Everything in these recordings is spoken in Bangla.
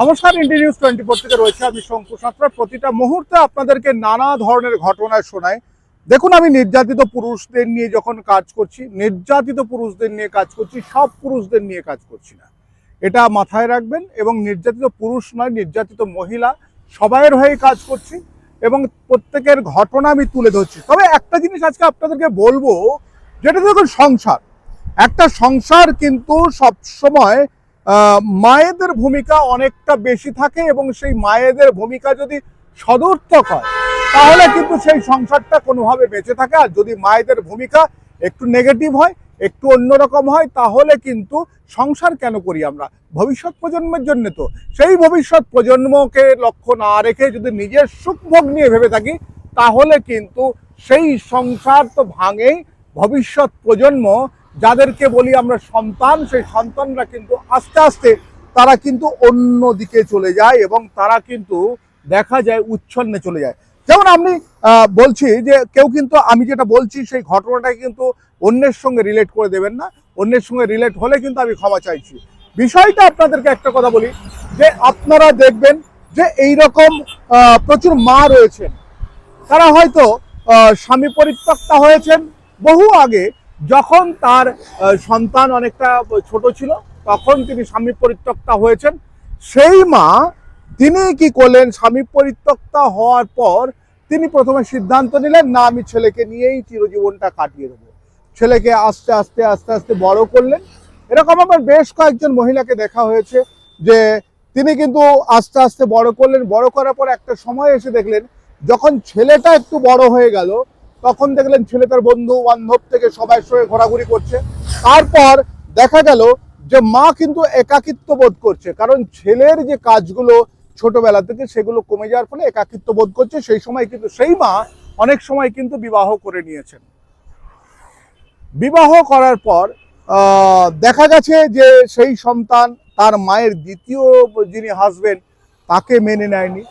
নমস্কার ইন্ডি নিউজ টোয়েন্টি ফোর থেকে রয়েছে আমি শঙ্কু সাঁতরা। প্রতিটা মুহূর্তে আপনাদেরকে নানা ধরনের ঘটনায় শোনাই। দেখুন আমি নির্যাতিত পুরুষদের নিয়ে যখন কাজ করছি নির্যাতিত পুরুষদের নিয়ে কাজ করছি সব পুরুষদের নিয়ে কাজ করছি না। এটা মাথায় রাখবেন এবং নির্যাতিত পুরুষ নয় নির্যাতিত মহিলা সবাইয়ের হয়ে কাজ করছি এবং প্রত্যেকের ঘটনা আমি তুলে ধরছি। তবে একটা জিনিস আজকে আপনাদেরকে বলব যেটা দেখুন সংসার। একটা সংসার কিন্তু সবসময় আহ, মায়েদের ভূমিকা অনেকটা বেশি থাকে এবং সেই মায়েদের ভূমিকা যদি সদর্থক হয়, তাহলে কিন্তু সেই সংসারটা কোনোভাবে বেঁচে থাকে। আর যদি মায়েদের ভূমিকা একটু নেগেটিভ হয়, একটু অন্যরকম হয়, তাহলে কিন্তু সংসার কেন করি আমরা? ভবিষ্যৎ প্রজন্মের জন্য তো। সেই ভবিষ্যৎ প্রজন্মকে লক্ষ্য না রেখে যদি নিজের সুখভোগ নিয়ে ভেবে থাকি, তাহলে কিন্তু সেই সংসার তো ভাঙেই। ভবিষ্যৎ প্রজন্ম যাদেরকে বলি আমরা সন্তান, সেই সন্তানরা কিন্তু আস্তে আস্তে তারা কিন্তু অন্য দিকে চলে যায় এবং তারা কিন্তু দেখা যায় উচ্ছন্নে চলে যায়। যেমন আমি বলছি যে কেউ কিন্তু, আমি যেটা বলছি সেই ঘটনাটাকে কিন্তু অন্যের সঙ্গে রিলেট করে দেবেন না। অন্যের সঙ্গে রিলেট হলে কিন্তু আমি ক্ষমা চাইছি। বিষয়টা আপনাদেরকে একটা কথা বলি, যে আপনারা দেখবেন যে এই রকম প্রচুর মা রয়েছেন। তারা হয়তো স্বামী পরিত্যক্তা হয়েছেন বহু আগে যখন তার সন্তান অনেকটা ছোট ছিল, তখন তিনি স্বামী পরিত্যক্তা হয়েছেন। সেই মা তিনি কি করলেন? স্বামী পরিত্যক্তা হওয়ার পর তিনি প্রথমে সিদ্ধান্ত নিলেন, না, আমি ছেলেকে নিয়েই চিরজীবনটা কাটিয়ে দেবো। ছেলেকে আস্তে আস্তে আস্তে আস্তে বড় করলেন। এরকম আমার বেশ কয়েকজন মহিলাকে দেখা হয়েছে যে তিনি কিন্তু আস্তে আস্তে বড় করলেন। বড় করার পর একটা সময় এসে দেখলেন, যখন ছেলেটা একটু বড় হয়ে গেল তখন দেখলেন ছেলে তার বন্ধু, বান্ধব থেকে সবাই সঙ্গে ঘোরাঘুরি করছে। তারপর দেখা গেল যে মা কিন্তু একাকিত্ব বোধ করছে। কারণ ছেলের যে কাজগুলো ছোটবেলা থেকে সেগুলো কমে যাওয়ার ফলে একাকিত্ব বোধ করছে। সেই সময় কিন্তু সেই মা অনেক সময় কিন্তু বিবাহ করে নিয়েছেন। বিবাহ করার পর দেখা গেছে যে সেই সন্তান তার মায়ের দ্বিতীয় যিনি হাজবেন্ড তাকে মেনে নেয়নি।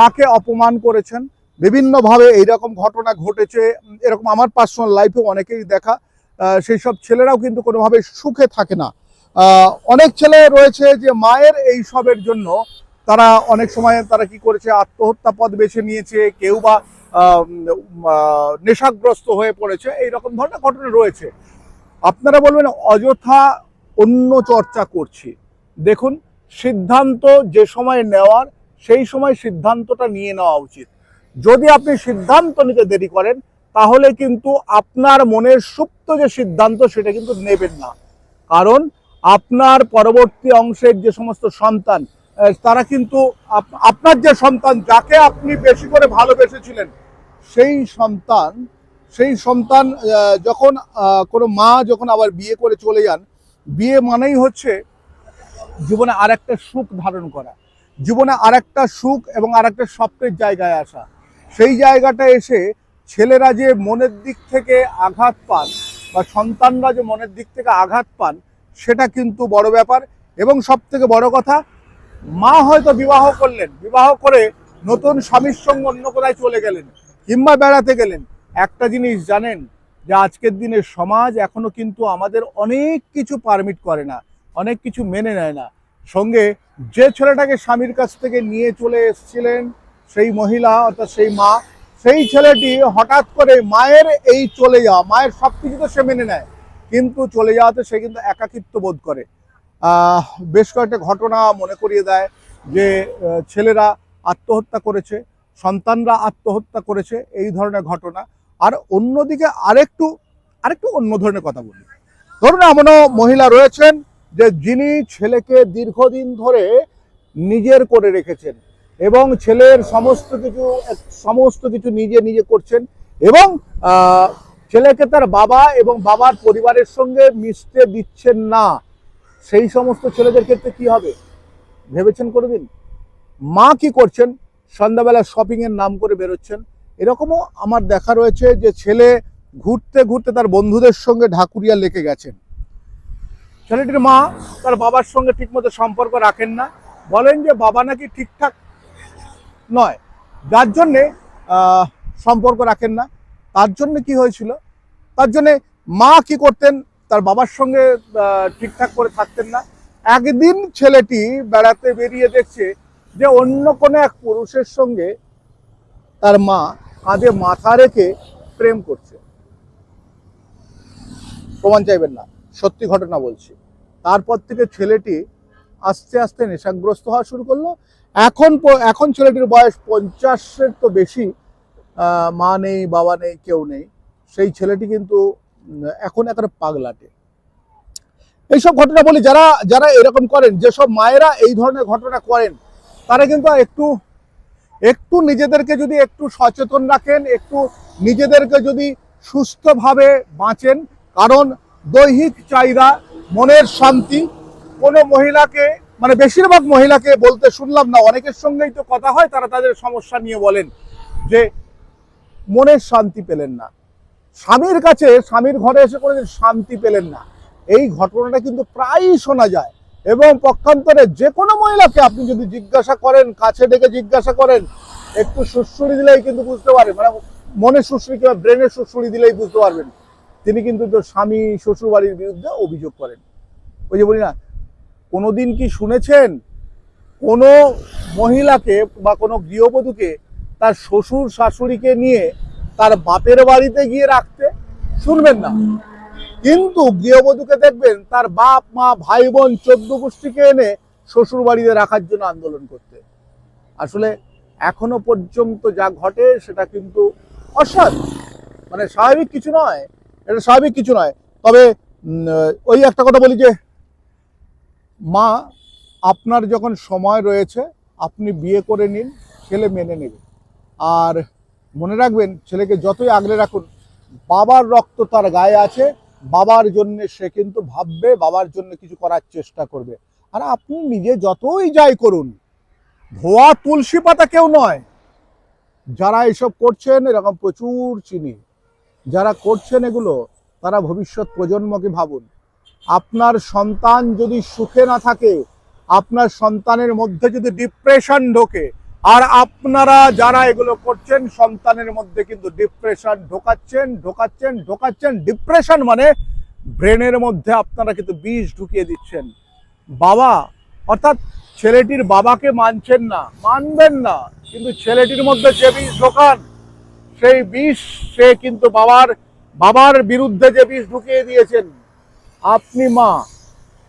তাকে অপমান করেছেন। বিভিন্নভাবে এইরকম ঘটনা ঘটেছে। এরকম আমার পার্সোনাল লাইফে অনেকেই দেখা সেই সব ছেলেরাও কিন্তু কোনোভাবে সুখে থাকে না। অনেক ছেলে রয়েছে যে মায়ের এই সবের জন্য তারা অনেক সময় তারা কি করেছে, আত্মহত্যা পথ বেছে নিয়েছে, কেউ বা নেশাগ্রস্ত হয়ে পড়েছে এই রকম ধরনের ঘটনা রয়েছে। আপনারা বলবেন, অযথা অন্য চর্চা করছি। দেখুন, সিদ্ধান্ত যে সময় নেওয়ার, সেই সময় সিদ্ধান্তটা নিয়ে নেওয়া উচিত। যদি আপনি সিদ্ধান্ত নিতে দেরি করেন, তাহলে কিন্তু আপনার মনের সুপ্ত যে সিদ্ধান্ত, সেটা কিন্তু নেবেন না। কারণ আপনার পরবর্তী অংশের যে সমস্ত সন্তান তারা কিন্তু আপনার যে সন্তান, যাকে আপনি বেশি করে ভালোবেসেছিলেন, সেই সন্তান সেই সন্তান যখন কোনো মা যখন আবার বিয়ে করে চলে যান, বিয়ে মানেই হচ্ছে জীবনে আর একটা সুখ ধারণ করা। জীবনে আর একটা সুখ এবং আর একটা স্বপ্নের জায়গায় আসা। সেই জায়গাটা এসে ছেলেরা যে মনের দিক থেকে আঘাত পান বা সন্তানরা যে মনের দিক থেকে আঘাত পান, সেটা কিন্তু বড় ব্যাপার। এবং সব থেকে বড় কথা, মা হয়তো বিবাহ করলেন, বিবাহ করে নতুন স্বামীর সঙ্গে অন্য কোথায় চলে গেলেন কিংবা বেড়াতে গেলেন। একটা জিনিস জানেন যে আজকের দিনে সমাজ এখনও কিন্তু আমাদের অনেক কিছু পারমিট করে না, অনেক কিছু মেনে নেয় না। সঙ্গে যে ছেলেটাকে স্বামীর কাছ থেকে নিয়ে চলে এসেছিলেন সেই মহিলা অর্থাৎ সেই মা, সেই ছেলেটি হঠাৎ করে মায়ের এই চলে যাওয়া, মায়ের সব কিছু তো সে মেনে নেয়, কিন্তু চলে যাওয়াতে সে কিন্তু একাকিত্ব বোধ করে। বেশ কয়েকটা ঘটনা মনে করিয়ে দেয় যে ছেলেরা আত্মহত্যা করেছে, সন্তানরা আত্মহত্যা করেছে, এই ধরনের ঘটনা। আর অন্যদিকে আরেকটু আরেকটু অন্য ধরনের কথা বলি। ধরুন এমনও মহিলা রয়েছেন যে, যিনি ছেলেকে দীর্ঘদিন ধরে নিজের করে রেখেছেন। এবং ছেলের সমস্ত কিছু সমস্ত কিছু নিজে নিজে করছেন এবং ছেলেকে তার বাবা এবং বাবার পরিবারের সঙ্গে মিশতে দিচ্ছেন না। সেই সমস্ত ছেলেদের ক্ষেত্রে কি হবে? ভেবেছেন কোনোদিন? মা কি করছেন? সন্ধ্যাবেলা শপিং এর নাম করে বেরোচ্ছেন। এরকমও আমার দেখা রয়েছে যে ছেলে ঘুরতে ঘুরতে তার বন্ধুদের সঙ্গে ঢাকুরিয়া লেকে গেছেন। ছেলেটির মা তার বাবার সঙ্গে ঠিকমতো সম্পর্ক রাখেন না। বলেন যে বাবা নাকি ঠিকঠাক নয়। যার জন্যে সম্পর্ক রাখেন না। তার জন্য কি হয়েছিল? তার জন্যে মা কি করতেন? তার বাবার সঙ্গে ঠিকঠাক করে থাকতেন না। একদিন ছেলেটি বেড়াতে বেরিয়ে দেখছে যে অন্য কোনো এক পুরুষের সঙ্গে তার মা কাঁধে মাথা রেখে প্রেম করছে। প্রমাণ চাইবেন না। সত্যি ঘটনা বলছি। তারপর থেকে ছেলেটি আস্তে আস্তে নেশাগ্রস্ত হওয়া শুরু করল। এখন এখন ছেলেটির বয়স পঞ্চাশের তো বেশি মা নেই, বাবা নেই, কেউ নেই। সেই ছেলেটি কিন্তু এখন একটা পাগলাটে। এইসব ঘটনা বলি, যারা যারা এরকম করেন, যেসব মায়েরা এই ধরনের ঘটনা করেন, তারা কিন্তু একটু একটু নিজেদেরকে যদি একটু সচেতন রাখেন, একটু নিজেদেরকে যদি সুস্থভাবে বাঁচেন, কারণ দৈহিক চাহিদা, মনের শান্তি কোনো মহিলাকে মানে বেশিরভাগ মহিলাকে বলতে শুনলাম না, অনেকের সঙ্গেই তো কথা হয়, তারা তাদের সমস্যা নিয়ে বলেন যে মনের শান্তি পেলেন না। স্বামীর কাছে, স্বামীর ঘরে এসে কোনোদিন শান্তি পেলেন না। এই ঘটনাটা কিন্তু প্রায়ই শোনা যায় এবং পক্ষান্তরে যে কোনো মহিলাকে আপনি যদি জিজ্ঞাসা করেন, কাছে ডেকে জিজ্ঞাসা করেন, একটু সুশ্রুড়ি দিলেই কিন্তু বুঝতে পারবেন মানে মনের সুশ্রুড়ি কিংবা ব্রেনের সুশ্রুড়ি দিলেই বুঝতে পারবেন। তিনি কিন্তু স্বামী শ্বশুর বাড়ির বিরুদ্ধে অভিযোগ করেন। ওই যে বলি না কোনোদিন কি শুনেছেন? কোনো মহিলাকে বা কোনো গৃহবধূকে তার শ্বশুর শাশুড়িকে নিয়ে তার বাপের বাড়িতে গিয়ে রাখতে? শুনবেন না। কিন্তু গৃহবধূকে দেখবেন তার বাপ, মা, ভাই, বোন চোদ্দ গোষ্ঠীকে এনে শ্বশুর বাড়িতে রাখার জন্য আন্দোলন করতে। আসলে এখনও পর্যন্ত যা ঘটে সেটা কিন্তু অসৎ মানে স্বাভাবিক কিছু নয়, এটা স্বাভাবিক কিছু নয়। তবে ওই একটা কথা বলি যে মা, আপনার যখন সময় রয়েছে, আপনি বিয়ে করে নিন, ছেলে মেনে নেবে। আর মনে রাখবেন, ছেলেকে যতই আগলে রাখুন, বাবার রক্ত তার গায়ে আছে, বাবার জন্য সে কিন্তু ভাববে, বাবার জন্য কিছু করার চেষ্টা করবে। আর আপনি নিজে যতই যাই করুন, ধোয়া তুলসী পাতা কেউ নয়। যারা এসব করছেন, এরকম প্রচুর চিনি। যারা করছেন এগুলো, তারা ভবিষ্যৎ প্রজন্মকে ভাবুন। আপনার সন্তান যদি সুখে না থাকে, আপনার সন্তানের মধ্যে যদি ডিপ্রেশন ঢোকে, আর আপনারা যারা এগুলো করছেন, সন্তানের মধ্যে কিন্তু ডিপ্রেশন ঢোকাচ্ছেন ঢোকাচ্ছেন ঢোকাচ্ছেন। ডিপ্রেশন মানে ব্রেনের মধ্যে আপনারা কিন্তু বিষ ঢুকিয়ে দিচ্ছেন। বাবা, অর্থাৎ ছেলেটির বাবাকে মানছেন না, মানবেন না, কিন্তু ছেলেটির মধ্যে যে বিষ ঢোকান, সেই বিষ সে কিন্তু বাবার বাবার বিরুদ্ধে যে বিষ ঢুকিয়ে দিয়েছেন। আপনি মা,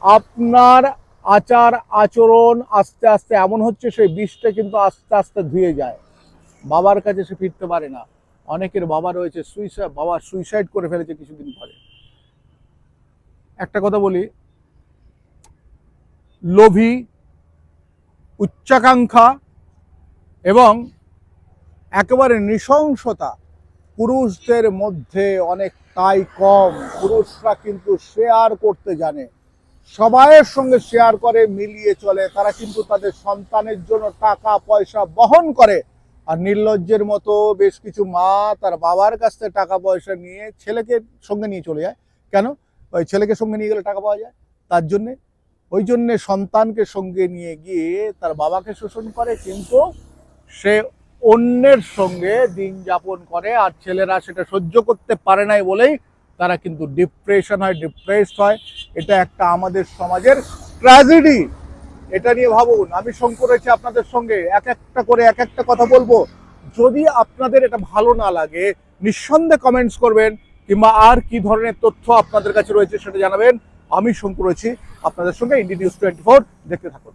আপনার আচার আচরণ আস্তে আস্তে এমন হচ্ছে সেই বিষটা কিন্তু আস্তে আস্তে ধুয়ে যায়। বাবার কাছে সে ফিরতে পারে না। অনেকের বাবা রয়েছে সুইসাইড বাবা সুইসাইড করে ফেলেছে কিছুদিন পরে। একটা কথা বলি, লোভী, উচ্চাকাঙ্ক্ষা এবং একেবারে নৃশংসতা পুরুষদের মধ্যে অনেকটাই কম। পুরুষরা কিন্তু শেয়ার করতে জানে। সবাইয়ের সঙ্গে শেয়ার করে, মিলিয়ে চলে। তারা কিন্তু তাদের সন্তানের জন্য টাকা, পয়সা বহন করে। আর নির্লজ্জের মতো বেশ কিছু মা তার বাবার কাছ থেকে টাকা, পয়সা নিয়ে ছেলেকে সঙ্গে নিয়ে চলে যায়। কেন? ওই ছেলেকে সঙ্গে নিয়ে গেলে টাকা পাওয়া যায়। তার জন্যে। ওই জন্যে সন্তানকে সঙ্গে নিয়ে গিয়ে তার বাবাকে শোষণ করে। কিন্তু সে অন্যের সঙ্গে দিন যাপন করে আর ছেলেরা সেটা সহ্য করতে পারে নাই বলেই তারা কিন্তু ডিপ্রেশন হয় ডিপ্রেসড হয়। এটা একটা আমাদের সমাজের ট্র্যাজেডি এটা নিয়ে ভাবুন, আমি শঙ্কর রয়েছি আপনাদের সঙ্গে, এক একটা করে এক একটা কথা বলব। যদি আপনাদের এটা ভালো না লাগে, নিঃসন্দেহে কমেন্টস করবেন, কিংবা আর কি ধরনের তথ্য আপনাদের কাছে রয়েছে সেটা জানাবেন, আমি শঙ্কর রয়েছি আপনাদের সঙ্গে ইন্ডি নিউজ টোয়েন্টি ফোর দেখতে থাকুন।